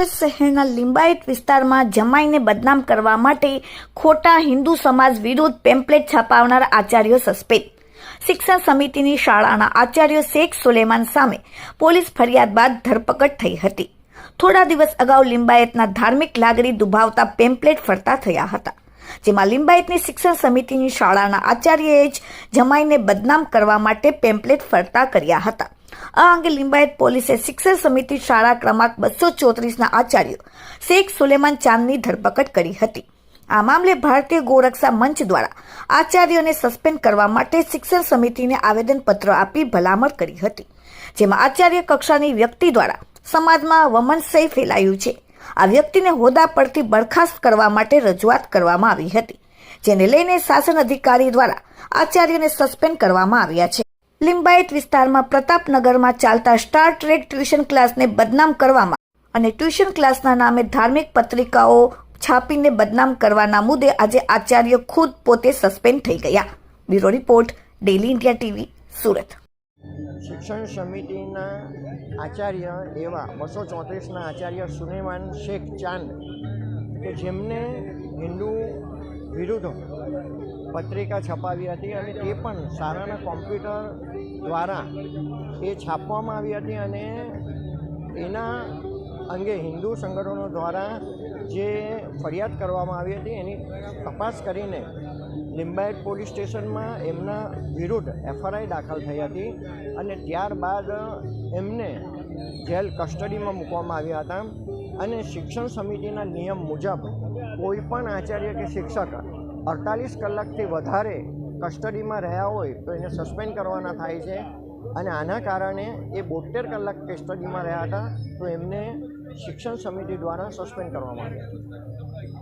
સુરત શહેરના લિંબાયત વિસ્તારમાં જમાઈને બદનામ કરવા માટે ખોટા હિન્દુ સમાજ વિરુદ્ધ પેમ્પલેટ છાપાવનાર આચાર્યો સસ્પેન્ડ. શિક્ષણ સમિતિની શાળાના આચાર્ય શેખ સુલેમાન સામે પોલીસ ફરિયાદ બાદ ધરપકડ થઈ હતી. થોડા દિવસ અગાઉ લિંબાયતના ધાર્મિક લાગણી દુભાવતા પેમ્પલેટ ફરતા થયા હતા. જેમાં લિંબાયતની શિક્ષણ સમિતિની શાળાના આચાર્યએ જ જમાઈને બદનામ કરવા માટે પેમ્પલેટ ફરતા કર્યા હતા. આ અંગે લિંબાયત પોલીસે શિક્ષણ સમિતિ શાળા ક્રમાંક બસો ચોત્રીસના આચાર્ય શેખ સુલેમાન ચાંદની ધરપકડ કરી હતી. આ મામલે ભારતીય ગોરક્ષા મંચ દ્વારા આચાર્યોને સસ્પેન્ડ કરવા માટે શિક્ષણ સમિતિને આવેદનપત્ર આપી ભલામણ કરી હતી, જેમાં આચાર્ય કક્ષાની વ્યક્તિ દ્વારા સમાજમાં વમનશય ફેલાયું છે. આ વ્યક્તિને હોદ્દા પરથી બરખાસ્ત કરવા માટે રજૂઆત કરવામાં આવી હતી, જેને લઈને શાસન અધિકારી દ્વારા આચાર્યને સસ્પેન્ડ કરવામાં આવ્યા છે. લિંબાયત વિસ્તારમાં પ્રતાપનગરમાં ચાલતા સ્ટાર ટ્રેક ટ્યુશન ક્લાસને બદનામ કરવામાં અને ટ્યુશન ક્લાસના નામે ધાર્મિક પત્રિકાઓ છાપીને બદનામ કરવાના મુદ્દે આજે આચાર્ય ખુદ પોતે સસ્પેન્ડ થઈ ગયા. Bureau report daily India TV, Surat. શિક્ષણ સમિતિના આચાર્ય એવા બસો ચોત્રીસના આચાર્ય સુનેમાન શેખ ચાંદ કે જેમને હિન્દુ વિરુદ્ધ પત્રિકા છપાવી હતી અને તે પણ સારાના કોમ્પ્યુટર દ્વારા એ છાપવામાં આવી હતી અને એના અંગે હિન્દુ સંગઠનો દ્વારા જે ફરિયાદ કરવામાં આવી હતી એની તપાસ કરીને લિંબાયત પોલીસ સ્ટેશનમાં એમના વિરુદ્ધ એફઆરઆઈ દાખલ થઈ હતી અને ત્યારબાદ એમને જેલ કસ્ટડીમાં મૂકવામાં આવ્યા હતા અને શિક્ષણ સમિતિના નિયમ મુજબ કોઈ પણ આચાર્ય કે શિક્ષક અડતાલીસ કલાકથી વધારે કસ્ટડીમાં રહ્યા હોય તો એને સસ્પેન્ડ કરવાના થાય છે અને આના કારણે એ બોતેર કલાક કસ્ટડીમાં રહ્યા હતા તો એમને શિક્ષણ સમિતિ દ્વારા સસ્પેન્ડ કરવામાં આવ્યા.